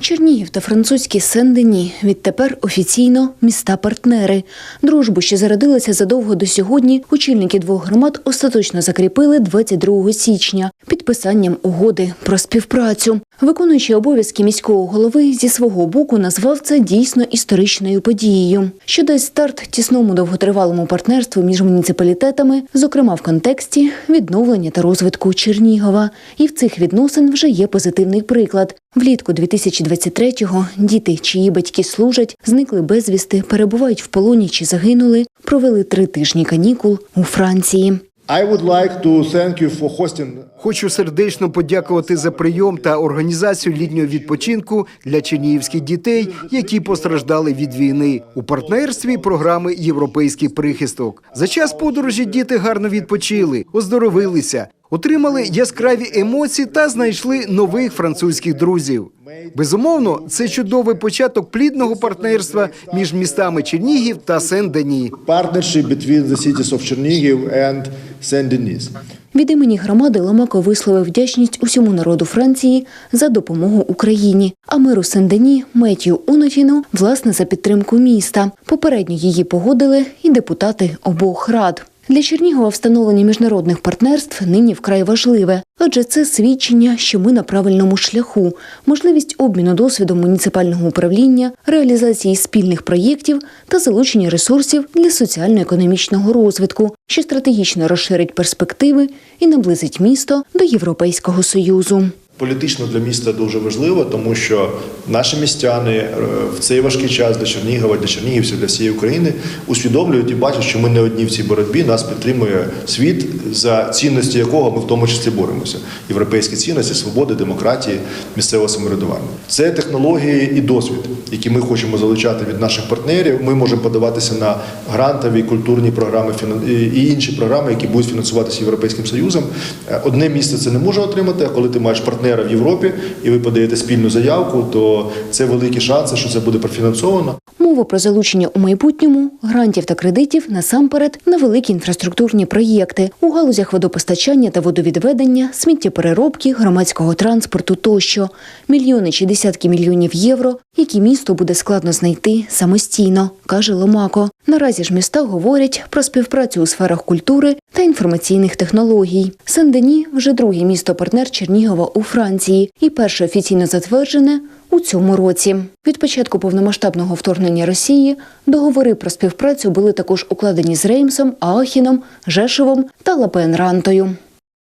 Чернігів та французький Сен-Дені відтепер офіційно міста-партнери. Дружбу, що зародилася задовго до сьогодні, очільники двох громад остаточно закріпили 22 січня підписанням угоди про співпрацю. Виконуючий обов'язки міського голови зі свого боку назвав це дійсно історичною подією, що дасть старт тісному довготривалому партнерству між муніципалітетами, зокрема в контексті відновлення та розвитку Чернігова. І в цих відносин вже є позитивний приклад. Влітку 2023-го діти, чиї батьки служать, зникли безвісти, перебувають в полоні чи загинули, провели три тижні канікул у Франції. I would like to thank you for hosting Хочу сердечно подякувати за прийом та організацію літнього відпочинку для чернігівських дітей, які постраждали від війни у партнерстві програми Європейський прихисток. За час подорожі діти гарно відпочили, оздоровилися, отримали яскраві емоції та знайшли нових французьких друзів. Безумовно, це чудовий початок плідного партнерства між містами Чернігів та Сен-Дені. partnership between the cities of Chernihiv and Saint-Denis. Від імені громади Ломако висловив вдячність усьому народу Франції за допомогу Україні, а миру Сен-Дені Меттію Унотіну власне за підтримку міста. Попередньо її погодили і депутати обох рад. Для Чернігова встановлення міжнародних партнерств нині вкрай важливе, адже це свідчення, що ми на правильному шляху, можливість обміну досвідом муніципального управління, реалізації спільних проєктів та залучення ресурсів для соціально-економічного розвитку, що стратегічно розширить перспективи і наблизить місто до Європейського союзу. Політично для міста дуже важливо, тому що наші містяни е, в цей важкий час для Чернігова, для чернігівців, для всієї України усвідомлюють і бачать, що ми не одні в цій боротьбі. Нас підтримує світ, за цінності якого ми в тому числі боремося. Європейські цінності, свободи, демократії, місцевого самоврядування. Це технології і досвід, які ми хочемо залучати від наших партнерів. Ми можемо подаватися на грантові культурні програми і інші програми, які будуть фінансуватися Європейським Союзом. Е, Одне місце це не може отримати. А коли ти маєш партнера в Європі і ви подаєте спільну заявку, то це великі шанси, що це буде профінансовано. Мова про залучення у майбутньому грантів та кредитів насамперед на великі інфраструктурні проєкти у галузях водопостачання та водовідведення, сміттєпереробки, громадського транспорту тощо мільйони чи десятки мільйонів євро, які місто буде складно знайти самостійно, каже Ломако. Наразі ж міста говорять про співпрацю у сферах культури та інформаційних технологій. Сен-Дені вже друге місто-партнер Чернігова у Франції і перше офіційно затверджене у цьому році. Від початку повномасштабного вторгнення Росії договори про співпрацю були також укладені з Реймсом, Аахіном, Жешевом та Лапенрантою.